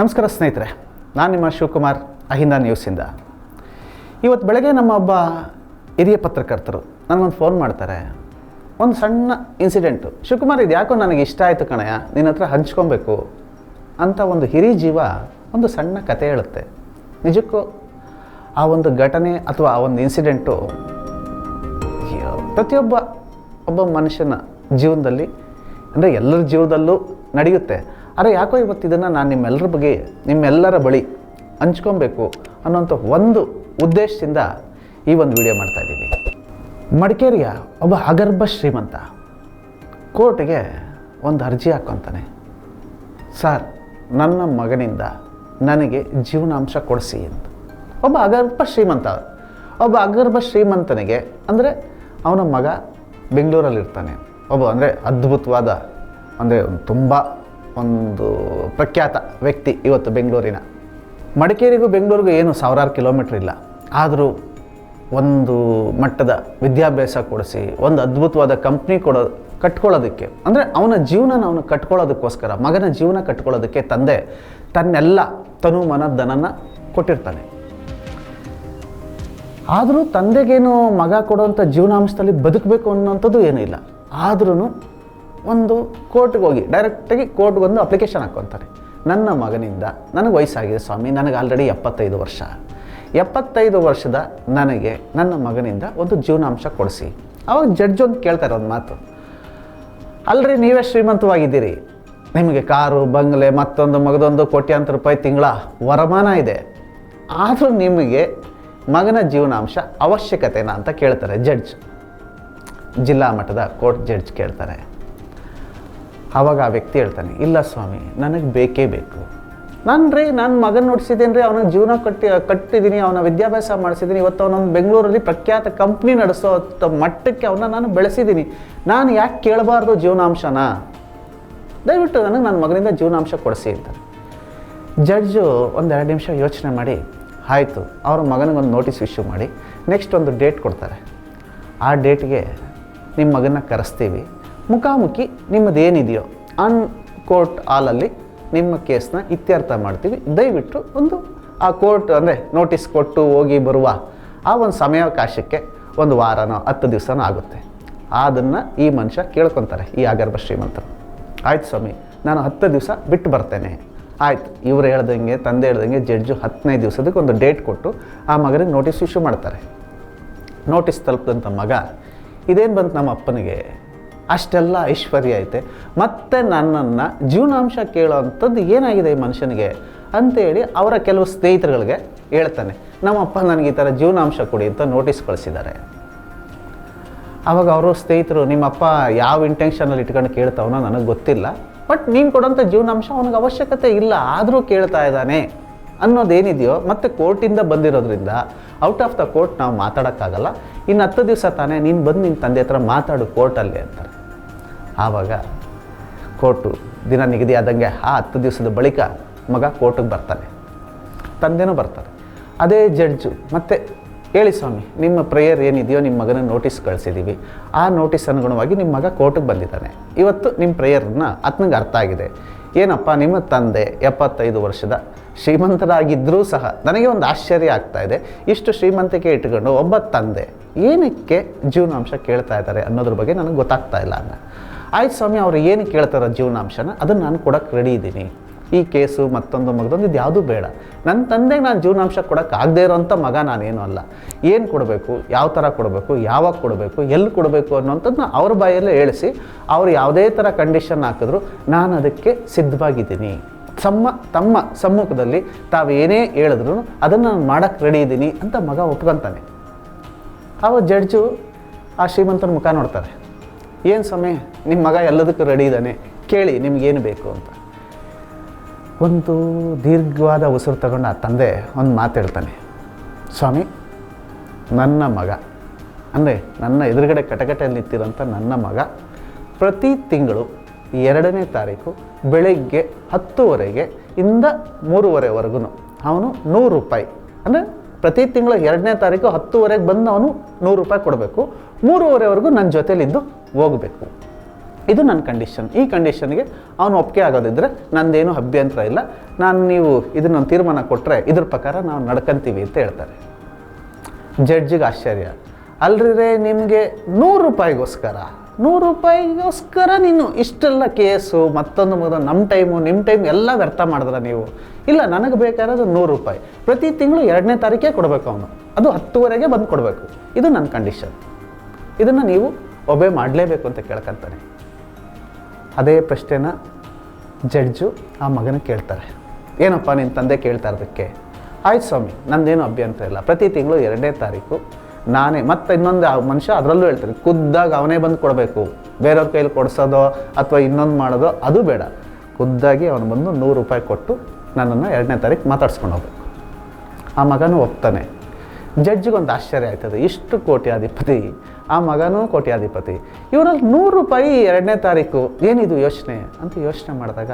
ನಮಸ್ಕಾರ ಸ್ನೇಹಿತರೆ, ನಾನು ನಿಮ್ಮ ಶಿವಕುಮಾರ್, ಅಹಿಂದ ನ್ಯೂಸಿಂದ. ಇವತ್ತು ಬೆಳಗ್ಗೆ ನಮ್ಮ ಒಬ್ಬ ಹಿರಿಯ ಪತ್ರಕರ್ತರು ನನಗೊಂದು ಫೋನ್ ಮಾಡ್ತಾರೆ. ಒಂದು ಸಣ್ಣ ಇನ್ಸಿಡೆಂಟು ಶಿವಕುಮಾರ್, ಇದು ಯಾಕೋ ನನಗೆ ಇಷ್ಟ ಆಯಿತು ಕಣಯ್ಯ ನಿನ್ನ ಹತ್ರ ಹಂಚ್ಕೊಬೇಕು ಅಂತ ಒಂದು ಹಿರಿ ಜೀವ ಒಂದು ಸಣ್ಣ ಕತೆ ಹೇಳುತ್ತೆ. ನಿಜಕ್ಕೂ ಆ ಒಂದು ಘಟನೆ ಅಥವಾ ಆ ಒಂದು ಇನ್ಸಿಡೆಂಟು ಪ್ರತಿಯೊಬ್ಬ, ಒಬ್ಬ ಮನುಷ್ಯನ ಜೀವನದಲ್ಲಿ, ಅಂದರೆ ಎಲ್ಲರ ಜೀವನದಲ್ಲೂ ನಡೆಯುತ್ತೆ. ಆದರೆ ಯಾಕೋ ಇವತ್ತು ಇದನ್ನು ನಾನು ನಿಮ್ಮೆಲ್ಲರ ಬಗ್ಗೆ, ನಿಮ್ಮೆಲ್ಲರ ಬಳಿ ಹಂಚ್ಕೊಬೇಕು ಅನ್ನೋಂಥ ಒಂದು ಉದ್ದೇಶದಿಂದ ಈ ಒಂದು ವಿಡಿಯೋ ಮಾಡ್ತಾ ಇದ್ದೀನಿ. ಮಡಿಕೇರಿಯ ಒಬ್ಬ ಅಗರ್ಭ ಶ್ರೀಮಂತ ಕೋರ್ಟ್ಗೆ ಒಂದು ಅರ್ಜಿ ಹಾಕ್ಕೊತಾನೆ. ಸರ್, ನನ್ನ ಮಗನಿಂದ ನನಗೆ ಜೀವನಾಂಶ ಕೊಡಿಸಿ ಅಂತ. ಒಬ್ಬ ಅಗರ್ಭ ಶ್ರೀಮಂತ, ಒಬ್ಬ ಅಗರ್ಭ ಶ್ರೀಮಂತನಿಗೆ, ಅಂದರೆ ಅವನ ಮಗ ಬೆಂಗಳೂರಲ್ಲಿರ್ತಾನೆ. ಒಬ್ಬ ಅಂದರೆ ಅದ್ಭುತವಾದ, ಅಂದರೆ ತುಂಬ ಒಂದು ಪ್ರಖ್ಯಾತ ವ್ಯಕ್ತಿ ಇವತ್ತು ಬೆಂಗಳೂರಿನ. ಮಡಿಕೇರಿಗೂ ಬೆಂಗಳೂರಿಗೂ ಏನು ಸಾವಿರಾರು ಕಿಲೋಮೀಟ್ರ್ ಇಲ್ಲ. ಆದರೂ ಒಂದು ಮಟ್ಟದ ವಿದ್ಯಾಭ್ಯಾಸ ಕೊಡಿಸಿ, ಒಂದು ಅದ್ಭುತವಾದ ಕಂಪ್ನಿ ಕೊಡೋ, ಕಟ್ಕೊಳ್ಳೋದಕ್ಕೆ, ಅಂದರೆ ಅವನ ಜೀವನನ ಅವನು ಕಟ್ಕೊಳ್ಳೋದಕ್ಕೋಸ್ಕರ, ಮಗನ ಜೀವನ ಕಟ್ಕೊಳ್ಳೋದಕ್ಕೆ ತಂದೆ ತನ್ನೆಲ್ಲ ತನು ಮನ ಧನನ ಕೊಟ್ಟಿರ್ತಾನೆ. ಆದರೂ ತಂದೆಗೇನು ಮಗ ಕೊಡುವಂಥ ಜೀವನಾಂಶದಲ್ಲಿ ಬದುಕಬೇಕು ಅನ್ನೋಂಥದ್ದು ಏನೂ ಇಲ್ಲ. ಆದ್ರೂ ಒಂದು ಕೋರ್ಟ್ಗೆ ಹೋಗಿ, ಡೈರೆಕ್ಟಾಗಿ ಕೋರ್ಟ್ಗೆ ಒಂದು ಅಪ್ಲಿಕೇಶನ್ ಹಾಕ್ಕೊತಾರೆ ನನ್ನ ಮಗನಿಂದ ನನಗೆ ವಯಸ್ಸಾಗಿದೆ ಸ್ವಾಮಿ, ನನಗೆ ಆಲ್ರೆಡಿ ಎಪ್ಪತ್ತೈದು ವರ್ಷ. ಎಪ್ಪತ್ತೈದು ವರ್ಷದ ನನಗೆ ನನ್ನ ಮಗನಿಂದ ಒಂದು ಜೀವನಾಂಶ ಕೊಡಿಸಿ. ಅವಾಗ ಜಡ್ಜ್ ಒಂದು ಕೇಳ್ತಾರೆ ಒಂದು ಮಾತು. ಅಲ್ಲರಿ ನೀವೇ ಶ್ರೀಮಂತವಾಗಿದ್ದೀರಿ. ನಿಮಗೆ ಕಾರು, ಬಂಗ್ಲೆ, ಮತ್ತೊಂದು ಮಗದೊಂದು ಕೋಟ್ಯಾಂತರ ರೂಪಾಯಿ ತಿಂಗಳ ವರಮಾನ ಇದೆ. ಆದರೂ ನಿಮಗೆ ಮಗನ ಜೀವನಾಂಶ ಅವಶ್ಯಕತೆನಾ? ಅಂತ ಕೇಳ್ತಾರೆ ಜಡ್ಜ್. ಜಿಲ್ಲಾ ಮಟ್ಟದ ಕೋರ್ಟ್ ಜಡ್ಜ್ ಕೇಳ್ತಾರೆ. ಆವಾಗ ಆ ವ್ಯಕ್ತಿ ಹೇಳ್ತಾನೆ, ಇಲ್ಲ ಸ್ವಾಮಿ, ನನಗೆ ಬೇಕೇ ಬೇಕು. ನಾನು ರೀ ನನ್ನ ಮಗನ ನೋಡಿಸಿದ್ದೀನಿ ರೀ, ಅವನ ಜೀವನ ಕಟ್ಟಿ ಕಟ್ಟಿದ್ದೀನಿ ಅವನ ವಿದ್ಯಾಭ್ಯಾಸ ಮಾಡಿಸಿದ್ದೀನಿ ಇವತ್ತು ಅವನೊಂದು ಬೆಂಗಳೂರಲ್ಲಿ ಪ್ರಖ್ಯಾತ ಕಂಪ್ನಿ ನಡೆಸೋ ಮಟ್ಟಕ್ಕೆ ಅವನ್ನ ನಾನು ಬೆಳೆಸಿದ್ದೀನಿ ನಾನು ಯಾಕೆ ಕೇಳಬಾರ್ದು ಜೀವನಾಂಶನ? ದಯವಿಟ್ಟು ನನಗೆ ನನ್ನ ಮಗನಿಂದ ಜೀವನಾಂಶ ಕೊಡಿಸಿ ಅಂತ. ಜಡ್ಜು ಒಂದು ಎರಡು ನಿಮಿಷ ಯೋಚನೆ ಮಾಡಿ, ಆಯಿತು, ಅವ್ರ ಮಗನಿಗೊಂದು ನೋಟಿಸ್ ಇಶ್ಯೂ ಮಾಡಿ ನೆಕ್ಸ್ಟ್ ಒಂದು ಡೇಟ್ ಕೊಡ್ತಾರೆ. ಆ ಡೇಟ್ಗೆ ನಿಮ್ಮ ಮಗನ ಕರೆಸ್ತೀವಿ. ಮುಖಾಮುಖಿ ನಿಮ್ಮದೇನಿದೆಯೋ ಅನ್ ಕೋರ್ಟ್ ಹಾಲಲ್ಲಿ ನಿಮ್ಮ ಕೇಸ್ನ ಇತ್ಯರ್ಥ ಮಾಡ್ತೀವಿ. ದಯವಿಟ್ಟು ಒಂದು ಆ ಕೋರ್ಟ್ ಅಂದರೆ ನೋಟಿಸ್ ಕೊಟ್ಟು ಹೋಗಿ ಬರುವ ಆ ಒಂದು ಸಮಯಾವಕಾಶಕ್ಕೆ ಒಂದು ವಾರನೋ ಹತ್ತು ದಿವಸನೋ ಆಗುತ್ತೆ. ಅದನ್ನು ಈ ಮನುಷ್ಯ ಕೇಳ್ಕೊತಾರೆ, ಈ ಆಗರ್ಭ ಶ್ರೀಮಂತರು. ಆಯ್ತು ಸ್ವಾಮಿ, ನಾನು ಹತ್ತು ದಿವಸ ಬಿಟ್ಟು ಬರ್ತೇನೆ. ಆಯ್ತು, ಇವ್ರು ಹೇಳ್ದಂಗೆ, ತಂದೆ ಹೇಳ್ದಂಗೆ ಜಡ್ಜು ಹದಿನೈದು ದಿವಸದಕ್ಕೆ ಒಂದು ಡೇಟ್ ಕೊಟ್ಟು ಆ ಮಗನಿಗೆ ನೋಟಿಸ್ ಇಶ್ಯೂ ಮಾಡ್ತಾರೆ. ನೋಟಿಸ್ ತಲುಪಿದಂಥ ಮಗ, ಇದೇನು ಬಂತು ನಮ್ಮ ಅಪ್ಪನಿಗೆ? ಅಷ್ಟೆಲ್ಲ ಐಶ್ವರ್ಯ ಐತೆ. ಮತ್ತೆ ನನ್ನನ್ನು ಜೀವನಾಂಶ ಕೇಳೋವಂಥದ್ದು ಏನಾಗಿದೆ ಈ ಮನುಷ್ಯನಿಗೆ ಅಂತೇಳಿ ಅವರ ಕೆಲವು ಸ್ನೇಹಿತರುಗಳಿಗೆ ಹೇಳ್ತಾನೆ. ನಮ್ಮಪ್ಪ ನನಗೆ ಈ ಥರ ಜೀವನಾಂಶ ಕೊಡಿ ಅಂತ ನೋಟಿಸ್ ಕಳಿಸಿದ್ದಾರೆ. ಆವಾಗ ಅವರು ಸ್ನೇಹಿತರು, ನಿಮ್ಮಪ್ಪ ಯಾವ ಇಂಟೆನ್ಷನಲ್ಲಿ ಇಟ್ಕೊಂಡು ಕೇಳ್ತಾವನೋ ನನಗೆ ಗೊತ್ತಿಲ್ಲ ಬಟ್ ನೀನು ಕೊಡೋಂಥ ಜೀವನಾಂಶ ಅವನಿಗೆ ಅವಶ್ಯಕತೆ ಇಲ್ಲ, ಆದರೂ ಕೇಳ್ತಾ ಇದ್ದಾನೆ. ಅನ್ನೋದೇನಿದೆಯೋ ಮತ್ತು ಕೋರ್ಟಿಂದ ಬಂದಿರೋದ್ರಿಂದ ಔಟ್ ಆಫ್ ದ ಕೋರ್ಟ್ ನಾವು ಮಾತಾಡೋಕ್ಕಾಗಲ್ಲ. ಇನ್ನು ಹತ್ತು ದಿವಸ ತಾನೇ ನೀನು ಬಂದು ನಿನ್ನ ತಂದೆ ಹತ್ರ ಮಾತಾಡು ಕೋರ್ಟಲ್ಲಿ ಅಂತಾರೆ ಆವಾಗ ಕೋರ್ಟು ದಿನ ನಿಗದಿ ಆದಂಗೆ ಆ ಹತ್ತು ದಿವಸದ ಬಳಿಕ ಮಗ ಕೋರ್ಟಿಗೆ ಬರ್ತಾನೆ. ತಂದೆನೂ ಬರ್ತಾರೆ. ಅದೇ ಜಡ್ಜು, ಮತ್ತೆ ಹೇಳಿ ಸ್ವಾಮಿ, ನಿಮ್ಮ ಪ್ರೇಯರ್ ಏನಿದೆಯೋ ನಿಮ್ಮ ಮಗನ ನೋಟಿಸ್ ಕಳಿಸಿದ್ದೀವಿ ಆ ನೋಟಿಸ್ ಅನುಗುಣವಾಗಿ ನಿಮ್ಮ ಮಗ ಕೋರ್ಟಿಗೆ ಬಂದಿದ್ದಾನೆ. ಇವತ್ತು ನಿಮ್ಮ ಪ್ರೇಯರ್ನ ಆತನಿಗೆ ಅರ್ಥ ಆಗಿದೆ. ಏನಪ್ಪ, ನಿಮ್ಮ ತಂದೆ ಎಪ್ಪತ್ತೈದು ವರ್ಷದ ಶ್ರೀಮಂತರಾಗಿದ್ದರೂ ಸಹ ನನಗೆ ಒಂದು ಆಶ್ಚರ್ಯ ಆಗ್ತಾ ಇದೆ. ಇಷ್ಟು ಶ್ರೀಮಂತಿಕೆ ಇಟ್ಕೊಂಡು ಒಬ್ಬ ತಂದೆ ಏನಕ್ಕೆ ಜೀವನಾಂಶ ಕೇಳ್ತಾ ಇದ್ದಾರೆ ಅನ್ನೋದ್ರ ಬಗ್ಗೆ ನನಗೆ ಗೊತ್ತಾಗ್ತಾ ಇಲ್ಲ ಅನ್ನ ಆಯ್ತು ಸ್ವಾಮಿ, ಅವ್ರು ಏನು ಕೇಳ್ತಾರೆ ಜೀವನಾಂಶನ, ಅದನ್ನು ನಾನು ಕೊಡೋಕ್ಕೆ ರೆಡಿ ಇದ್ದೀನಿ. ಈ ಕೇಸು, ಮತ್ತೊಂದು ಮಗದೊಂದು ಇದು ಯಾವುದೂ ಬೇಡ. ನನ್ನ ತಂದೆಗೆ ನಾನು ಜೀವನಾಂಶ ಕೊಡೋಕ್ಕೆ ಆಗದೇ ಇರೋಂಥ ಮಗ ನಾನೇನು ಅಲ್ಲ. ಏನು ಕೊಡಬೇಕು, ಯಾವ ಥರ ಕೊಡಬೇಕು, ಯಾವಾಗ ಕೊಡಬೇಕು, ಎಲ್ಲಿ ಕೊಡಬೇಕು ಅನ್ನೋಂಥದ್ದನ್ನ ಅವ್ರ ಬಾಯಲ್ಲೇ ಹೇಳಿಸಿ, ಅವ್ರು ಯಾವುದೇ ಥರ ಕಂಡೀಷನ್ ಹಾಕಿದ್ರು, ನಾನು ಅದಕ್ಕೆ ಸಿದ್ಧವಾಗಿದ್ದೀನಿ. ತಮ್ಮ ತಮ್ಮ ಸಮ್ಮುಖದಲ್ಲಿ ತಾವು ಏನೇ ಹೇಳಿದ್ರು ಅದನ್ನು ನಾನು ಮಾಡೋಕ್ಕೆ ರೆಡಿ ಇದ್ದೀನಿ ಅಂತ ಮಗ ಒಪ್ಕೊತಾನೆ. ಆವಾಗ ಜಡ್ಜು ಆ ಶ್ರೀಮಂತನ ಮುಖ ನೋಡ್ತಾರೆ. ಏನು ಸಮಯ ನಿಮ್ಮ ಮಗ ಎಲ್ಲದಕ್ಕೂ ರೆಡಿ ಇದ್ದಾನೆ, ಕೇಳಿ ನಿಮಗೇನು ಬೇಕು ಅಂತ. ಒಂದು ದೀರ್ಘವಾದ ಉಸಿರು ತಗೊಂಡು ಆ ತಂದೆ ಒಂದು ಮಾತು ಹೇಳ್ತಾನೆ, ಸ್ವಾಮಿ, ನನ್ನ ಮಗ, ಅಂದರೆ ನನ್ನ ಎದುರುಗಡೆ ಕಟಕಟೆಯಲ್ಲಿ ನಿಂತಿರೋಂಥ ನನ್ನ ಮಗ ಪ್ರತಿ ತಿಂಗಳು ಎರಡನೇ ತಾರೀಕು ಬೆಳಗ್ಗೆ ಹತ್ತುವರೆಗೆ ಇಂದ ಮೂರುವರೆವರೆಗೂ ಅವನು ನೂರು ರೂಪಾಯಿ, ಅಂದರೆ ಪ್ರತಿ ತಿಂಗಳ ಎರಡನೇ ತಾರೀಕು ಹತ್ತುವರೆಗೆ ಬಂದು ಅವನು ನೂರು ರೂಪಾಯಿ ಕೊಡಬೇಕು. ಮೂರುವರೆವರೆಗೂ ನನ್ನ ಜೊತೇಲಿದ್ದು ಹೋಗಬೇಕು. ಇದು ನನ್ನ ಕಂಡೀಷನ್ ಈ ಕಂಡೀಷನ್ಗೆ ಅವನು ಒಪ್ಪಿಗೆ ಆಗೋದಿದ್ದರೆ ನಂದೇನು ಅಭ್ಯಂತರ ಇಲ್ಲ. ನಾನು ನೀವು ಇದನ್ನೊಂದು ತೀರ್ಮಾನ ಕೊಟ್ಟರೆ ಇದ್ರ ಪ್ರಕಾರ ನಾವು ನಡ್ಕಂತೀವಿ ಅಂತ ಹೇಳ್ತಾರೆ. ಜಡ್ಜಿಗೆ ಆಶ್ಚರ್ಯ. ಅಲ್ರಿ ನಿಮಗೆ ನೂರು ರೂಪಾಯಿಗೋಸ್ಕರ ನೂರು ರೂಪಾಯಿಗೋಸ್ಕರ ನೀನು ಇಷ್ಟೆಲ್ಲ ಕೇಸು, ಮತ್ತೊಂದು ಮೂರು ನಮ್ಮ ಟೈಮು ನಿಮ್ಮ ಟೈಮ್ ಎಲ್ಲ ವ್ಯರ್ಥ ಮಾಡಿದ್ರ ನೀವು. ಇಲ್ಲ, ನನಗೆ ಬೇಕಾಗಿರೋದು ನೂರು ರೂಪಾಯಿ. ಪ್ರತಿ ತಿಂಗಳು ಎರಡನೇ ತಾರೀಕೆ ಕೊಡಬೇಕು ಅವನು. ಅದು ಹತ್ತುವರೆಗೆ ಬಂದು ಕೊಡಬೇಕು. ಇದು ನನ್ನ ಕಂಡೀಷನ್ ಇದನ್ನು ನೀವು ಒಬೆ ಮಾಡಲೇಬೇಕು ಅಂತ ಕೇಳ್ಕೊಂತಾನೆ. ಅದೇ ಪ್ರಶ್ನೆನ ಜಡ್ಜು ಆ ಮಗನ ಕೇಳ್ತಾರೆ. ಏನಪ್ಪ ನಿನ್ನ ತಂದೆ ಕೇಳ್ತಾ ಇರೋದಕ್ಕೆ? ಆಯ್ತು ಸ್ವಾಮಿ, ನಂದೇನು ಅಭ್ಯಂತರ ಇಲ್ಲ. ಪ್ರತಿ ತಿಂಗಳು ಎರಡನೇ ತಾರೀಕು ನಾನೇ, ಮತ್ತೆ ಇನ್ನೊಂದು ಮನುಷ್ಯ ಅದರಲ್ಲೂ ಹೇಳ್ತಾರೆ, ಖುದ್ದಾಗಿ ಅವನೇ ಬಂದು ಕೊಡಬೇಕು. ಬೇರೆಯವ್ರ ಕೈಲಿ ಕೊಡಿಸೋದೋ ಅಥವಾ ಇನ್ನೊಂದು ಮಾಡೋದೋ ಅದು ಬೇಡ. ಖುದ್ದಾಗಿ ಅವನು ಬಂದು ನೂರು ರೂಪಾಯಿ ಕೊಟ್ಟು ನನ್ನನ್ನು ಎರಡನೇ ತಾರೀಕು ಮಾತಾಡ್ಸ್ಕೊಂಡು ಹೋಗ್ಬೇಕು. ಆ ಮಗನೂ ಒಪ್ತಾನೆ. ಜಡ್ಜಿಗೊಂದು ಆಶ್ಚರ್ಯ ಆಯ್ತದೆ, ಇಷ್ಟು ಕೋಟ್ಯಾಧಿಪತಿ. ಆ ಮಗನೂ ಕೋಟ್ಯಾಧಿಪತಿ. ಇವರಲ್ಲಿ ನೂರು ರೂಪಾಯಿ ಎರಡನೇ ತಾರೀಕು, ಏನಿದು ಯೋಚನೆ ಅಂತ ಯೋಚನೆ ಮಾಡಿದಾಗ,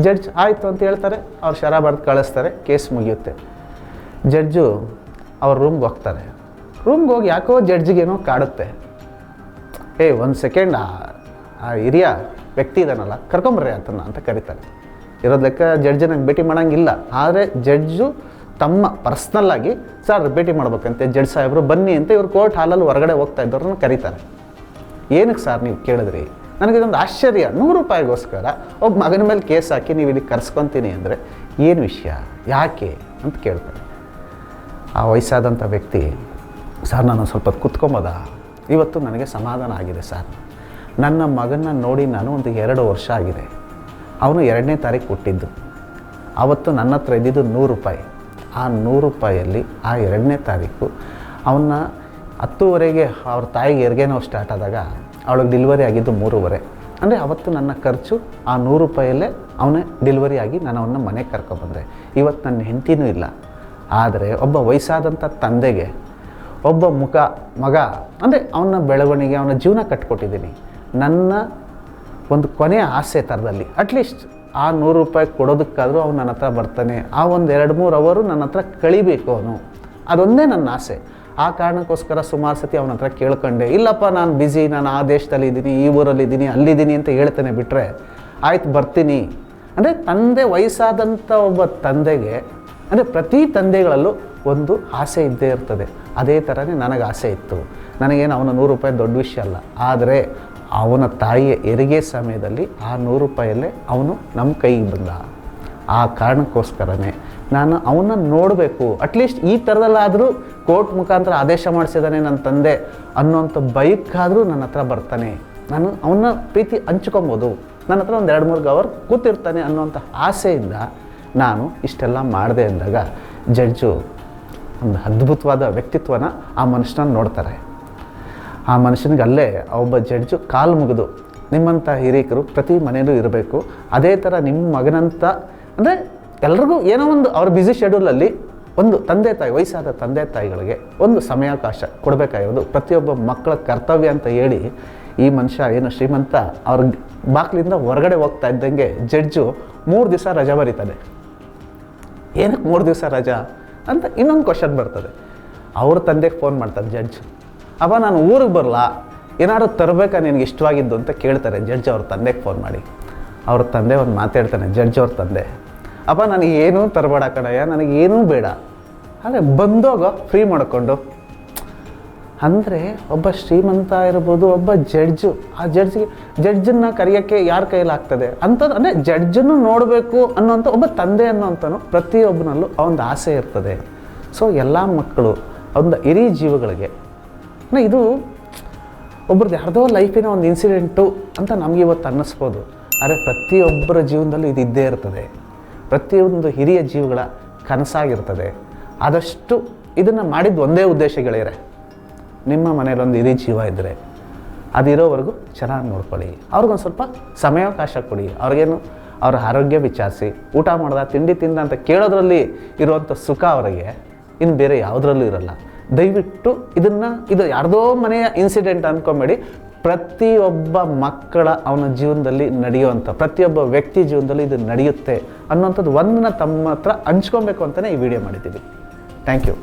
ಜಡ್ಜ್ ಆಯಿತು ಅಂತ ಹೇಳ್ತಾರೆ, ಅವ್ರು ಶರ ಕಳಿಸ್ತಾರೆ, ಕೇಸ್ ಮುಗಿಯುತ್ತೆ. ಜಡ್ಜು ಅವ್ರ ರೂಮ್ಗೆ ಹೋಗ್ತಾರೆ ರೂಮ್ಗೆ ಹೋಗಿ ಯಾಕೋ ಜಡ್ಜಿಗೇನೋ ಕಾಡುತ್ತೆ. ಏ, ಒಂದು ಸೆಕೆಂಡ್ ಆ ಹಿರಿಯ ವ್ಯಕ್ತಿ ಇದಾನಲ್ಲ, ಕರ್ಕೊಂಬರ್ರಿ ಆತನ ಅಂತ ಕರೀತಾರೆ ಇರೋದ್ ಲೆಕ್ಕ ಜಡ್ಜ್ ನಂಗೆ ಭೇಟಿ ಮಾಡೋಂಗಿಲ್ಲ. ಆದರೆ ಜಡ್ಜು ತಮ್ಮ ಪರ್ಸ್ನಲ್ಲಾಗಿ ಸರ್, ಭೇಟಿ ಮಾಡ್ಬೇಕಂತೆ ಜಡ್ಜ್ ಸಾಹೇಬರು, ಬನ್ನಿ ಅಂತ ಇವರು ಕೋರ್ಟ್ ಹಾಲಲ್ಲಿ ಹೊರಗಡೆ ಹೋಗ್ತಾ ಇದ್ದವ್ರನ್ನ ಕರೀತಾರೆ ಏನಕ್ಕೆ ಸರ್ ನೀವು ಕೇಳಿದ್ರಿ? ನನಗಿದೊಂದು ಆಶ್ಚರ್ಯ. ನೂರು ರೂಪಾಯಿಗೋಸ್ಕರ ಒಬ್ಬ ಮಗನ ಮೇಲೆ ಕೇಸ್ ಹಾಕಿ ನೀವು ಇಲ್ಲಿ ಕರ್ಸ್ಕೊತೀನಿ ಅಂದರೆ ಏನು ವಿಷಯ? ಯಾಕೆ? ಅಂತ ಕೇಳ್ತಾರೆ ಆ ವಯಸ್ಸಾದಂಥ ವ್ಯಕ್ತಿ, ಸರ್, ನಾನು ಸ್ವಲ್ಪ ಕುತ್ಕೊಂಬೋದ? ಇವತ್ತು ನನಗೆ ಸಮಾಧಾನ ಆಗಿದೆ, ಸರ್. ನನ್ನ ಮಗನ ನೋಡಿ ನಾನು ಒಂದು ಎರಡು ವರ್ಷ ಆಗಿದೆ. ಅವನು ಎರಡನೇ ತಾರೀಕು ಹುಟ್ಟಿದ್ದು. ಆವತ್ತು ನನ್ನ ಹತ್ರ ಇದ್ದಿದ್ದು ನೂರು ರೂಪಾಯಿ. ಆ ನೂರು ರೂಪಾಯಿಯಲ್ಲಿ ಆ ಎರಡನೇ ತಾರೀಕು ಅವನ್ನ ಹತ್ತುವರೆಗೆ ಅವ್ರ ತಾಯಿಗೆ ಹೆರಿಗೆ ನೋವು ಸ್ಟಾರ್ಟ್ ಆದಾಗ ಅವಳಿಗೆ ಡೆಲಿವರಿ ಆಗಿದ್ದು ಮೂರುವರೆ. ಅಂದರೆ ಅವತ್ತು ನನ್ನ ಖರ್ಚು ಆ ನೂರು ರೂಪಾಯಲ್ಲೇ ಅವನೇ ಡೆಲಿವರಿ ಆಗಿ ನಾನು ಅವನ್ನ ಮನೆಗೆ ಕರ್ಕೊಬಂದೆ ಇವತ್ತು ನನ್ನ ಹೆಂಡತಿನೂ ಇಲ್ಲ. ಆದರೆ ಒಬ್ಬ ವಯಸ್ಸಾದಂಥ ತಂದೆಗೆ, ಒಬ್ಬ ಮುಖ, ಮಗ, ಅಂದರೆ ಅವನ ಬೆಳವಣಿಗೆ, ಅವನ ಜೀವನ ಕಟ್ಕೊಟ್ಟಿದ್ದೀನಿ. ನನ್ನ ಒಂದು ಕೊನೆಯ ಆಸೆ ಥರದಲ್ಲಿ ಅಟ್ಲೀಸ್ಟ್ ಆ ನೂರು ರೂಪಾಯಿ ಕೊಡೋದಕ್ಕಾದರೂ ಅವನು ನನ್ನ ಹತ್ರ ಬರ್ತಾನೆ. ಆ ಒಂದು ಎರಡು ಮೂರು ಅವರು ನನ್ನ ಹತ್ರ ಕಳಿಬೇಕು ಅವನು. ಅದೊಂದೇ ನನ್ನ ಆಸೆ. ಆ ಕಾರಣಕ್ಕೋಸ್ಕರ ಸುಮಾರು ಸತಿ ಅವನ ಹತ್ರ ಕೇಳ್ಕೊಂಡೆ, ಇಲ್ಲಪ್ಪ, ನಾನು ಬ್ಯುಸಿ ನಾನು ಆ ದೇಶದಲ್ಲಿ ಇದ್ದೀನಿ, ಈ ಊರಲ್ಲಿದ್ದೀನಿ ಅಲ್ಲಿದ್ದೀನಿ ಅಂತ ಹೇಳ್ತಾನೆ ಬಿಟ್ಟರೆ ಆಯ್ತು, ಬರ್ತೀನಿ. ಅಂದರೆ ತಂದೆ ವಯಸ್ಸಾದಂಥ ಒಬ್ಬ ತಂದೆಗೆ ಅಂದರೆ ಪ್ರತಿ ತಂದೆಗಳಲ್ಲೂ ಒಂದು ಆಸೆ ಇದ್ದೇ ಇರ್ತದೆ. ಅದೇ ಥರನೇ ನನಗೆ ಆಸೆ ಇತ್ತು. ನನಗೇನು ಅವನ ನೂರು ರೂಪಾಯಿ ದೊಡ್ಡ ವಿಷಯ ಅಲ್ಲ. ಆದರೆ ಅವನ ತಾಯಿಯ ಹೆರಿಗೆ ಸಮಯದಲ್ಲಿ ಆ ನೂರು ರೂಪಾಯಲ್ಲೇ ಅವನು ನಮ್ಮ ಕೈಗೆ ಬಂದ. ಆ ಕಾರಣಕ್ಕೋಸ್ಕರನೇ ನಾನು ಅವನ್ನ ನೋಡಬೇಕು. ಅಟ್ಲೀಸ್ಟ್ ಈ ಥರದಲ್ಲಾದರೂ ಕೋರ್ಟ್ ಮುಖಾಂತರ ಆದೇಶ ಮಾಡಿಸಿದಾನೆ ನನ್ನ ತಂದೆ ಅನ್ನೋಂಥ ಬೈಕಾದರೂ ನನ್ನ ಹತ್ರ ಬರ್ತಾನೆ. ನಾನು ಅವನ್ನ ಪ್ರೀತಿ ಹಂಚ್ಕೊಬೋದು. ನನ್ನ ಹತ್ರ ಒಂದು ಎರಡು ಮೂರು ಗವರ್ ಕೂತಿರ್ತಾನೆ ಅನ್ನೋಂಥ ಆಸೆಯಿಂದ ನಾನು ಇಷ್ಟೆಲ್ಲ ಮಾಡಿದೆ ಅಂದಾಗ ಜಡ್ಜು ಒಂದು ಅದ್ಭುತವಾದ ವ್ಯಕ್ತಿತ್ವನ ಆ ಮನುಷ್ಯನ ನೋಡ್ತಾರೆ. ಆ ಮನುಷ್ಯನಿಗೆ ಅಲ್ಲೇ ಆ ಒಬ್ಬ ಜಡ್ಜು ಕಾಲು ಮುಗಿದು ನಿಮ್ಮಂಥ ಹಿರಿಕರು ಪ್ರತಿ ಮನೆಯಲ್ಲೂ ಇರಬೇಕು. ಅದೇ ಥರ ನಿಮ್ಮ ಮಗನಂಥ ಅಂದರೆ ಎಲ್ರಿಗೂ ಏನೋ ಒಂದು ಅವ್ರ ಬ್ಯುಸಿ ಶೆಡ್ಯೂಲಲ್ಲಿ ಒಂದು ತಂದೆ ತಾಯಿ, ವಯಸ್ಸಾದ ತಂದೆ ತಾಯಿಗಳಿಗೆ ಒಂದು ಸಮಯಾವಕಾಶ ಕೊಡಬೇಕಾಗಿರೋದು ಪ್ರತಿಯೊಬ್ಬ ಮಕ್ಕಳ ಕರ್ತವ್ಯ ಅಂತ ಹೇಳಿ ಈ ಮನುಷ್ಯ ಏನು ಶ್ರೀಮಂತ ಅವ್ರ ಬಾಕ್ಲಿಂದ ಹೊರಗಡೆ ಹೋಗ್ತಾ ಇದ್ದಂಗೆ ಜಡ್ಜು ಮೂರು ದಿವಸ ರಜಾ ಬರೀತಾನೆ. ಏನಕ್ಕೆ ಮೂರು ದಿವಸ ರಜಾ ಅಂತ ಇನ್ನೊಂದು ಕ್ವಶನ್ ಬರ್ತದೆ. ಅವ್ರ ತಂದೆಗೆ ಫೋನ್ ಮಾಡ್ತಾರೆ, ಜಡ್ಜ್ ಅಪ್ಪ ನಾನು ಊರಿಗೆ ಬರಲಾ? ಏನಾದ್ರು ತರಬೇಕಾ ನಿನಗೆ ಇಷ್ಟವಾಗಿದ್ದು ಅಂತ ಕೇಳ್ತಾರೆ, ಜಡ್ಜ್ ಅವ್ರ ತಂದೆಗೆ ಫೋನ್ ಮಾಡಿ. ಅವ್ರ ತಂದೆ ಒಂದು ಮಾತಾಡ್ತಾನೆ ಜಡ್ಜ್ ಅವ್ರ ತಂದೆ ಅಪ್ಪ ನನಗೆ ಏನೂ ತರಬೇಡ ಕಣಯ್ಯ, ನನಗೆ ಬೇಡ. ಆದರೆ ಬಂದೋಗ ಫ್ರೀ ಮಾಡಿಕೊಂಡು ಅಂದರೆ ಒಬ್ಬ ಶ್ರೀಮಂತ ಇರ್ಬೋದು, ಒಬ್ಬ ಜಡ್ಜು. ಆ ಜಡ್ಜ್ಗೆ, ಜಡ್ಜನ್ನ ಕರೆಯೋಕ್ಕೆ ಯಾರ ಕೈಲಾಗ್ತದೆ? ಅಂಥದ್ದು ಅಂದರೆ ಜಡ್ಜನ್ನು ನೋಡಬೇಕು ಅನ್ನೋಂಥ ಒಬ್ಬ ತಂದೆ ಅನ್ನೋಂಥನು ಪ್ರತಿಯೊಬ್ಬನಲ್ಲೂ ಒಂದು ಆಸೆ ಇರ್ತದೆ. ಸೊ ಎಲ್ಲ ಮಕ್ಕಳು ಒಂದು ಹಿರಿಯ ಜೀವಗಳಿಗೆ ಇದು ಒಬ್ರದ್ದು ಯಾರ್ದೋ ಲೈಫಿನ ಒಂದು ಇನ್ಸಿಡೆಂಟು ಅಂತ ನಮಗೆ ಇವತ್ತು ಅನ್ನಿಸ್ಬೋದು. ಆದರೆ ಪ್ರತಿಯೊಬ್ಬರ ಜೀವನದಲ್ಲೂ ಇದು ಇದ್ದೇ ಇರ್ತದೆ. ಪ್ರತಿಯೊಂದು ಹಿರಿಯ ಜೀವಗಳ ಕನಸಾಗಿರ್ತದೆ. ಆದಷ್ಟು ಇದನ್ನು ಮಾಡಿದ್ದು ಒಂದೇ ಉದ್ದೇಶ ನಿಮ್ಮ ಮನೆಯಲ್ಲೊಂದು ಹಿರಿಯ ಜೀವ ಇದ್ದರೆ ಅದಿರೋವರೆಗೂ ಚೆನ್ನಾಗಿ ನೋಡ್ಕೊಳ್ಳಿ. ಅವ್ರಿಗೊಂದು ಸ್ವಲ್ಪ ಸಮಯಾವಕಾಶ ಕೊಡಿ. ಅವ್ರಿಗೇನು ಅವ್ರ ಆರೋಗ್ಯ ವಿಚಾರಿಸಿ, ಊಟ ಮಾಡ್ದ, ತಿಂಡಿ ತಿಂದ ಅಂತ ಕೇಳೋದ್ರಲ್ಲಿ ಇರುವಂಥ ಸುಖ ಅವರಿಗೆ ಇನ್ನು ಬೇರೆ ಯಾವುದ್ರಲ್ಲೂ ಇರಲ್ಲ. ದಯವಿಟ್ಟು ಇದನ್ನು, ಇದು ಯಾರ್ದೋ ಮನೆಯ ಇನ್ಸಿಡೆಂಟ್ ಅಂದ್ಕೊಂಬೇಡಿ ಪ್ರತಿಯೊಬ್ಬ ಮಕ್ಕಳ ಅವನ ಜೀವನದಲ್ಲಿ ನಡೆಯುವಂಥ ಪ್ರತಿಯೊಬ್ಬ ವ್ಯಕ್ತಿ ಜೀವನದಲ್ಲಿ ಇದು ನಡೆಯುತ್ತೆ ಅನ್ನೋಂಥದ್ದು ಒಂದನ್ನ ತಮ್ಮ ಹತ್ರ ಹಂಚ್ಕೊಬೇಕು ಅಂತಲೇ ಈ ವಿಡಿಯೋ ಮಾಡಿದ್ದೀವಿ. Thank you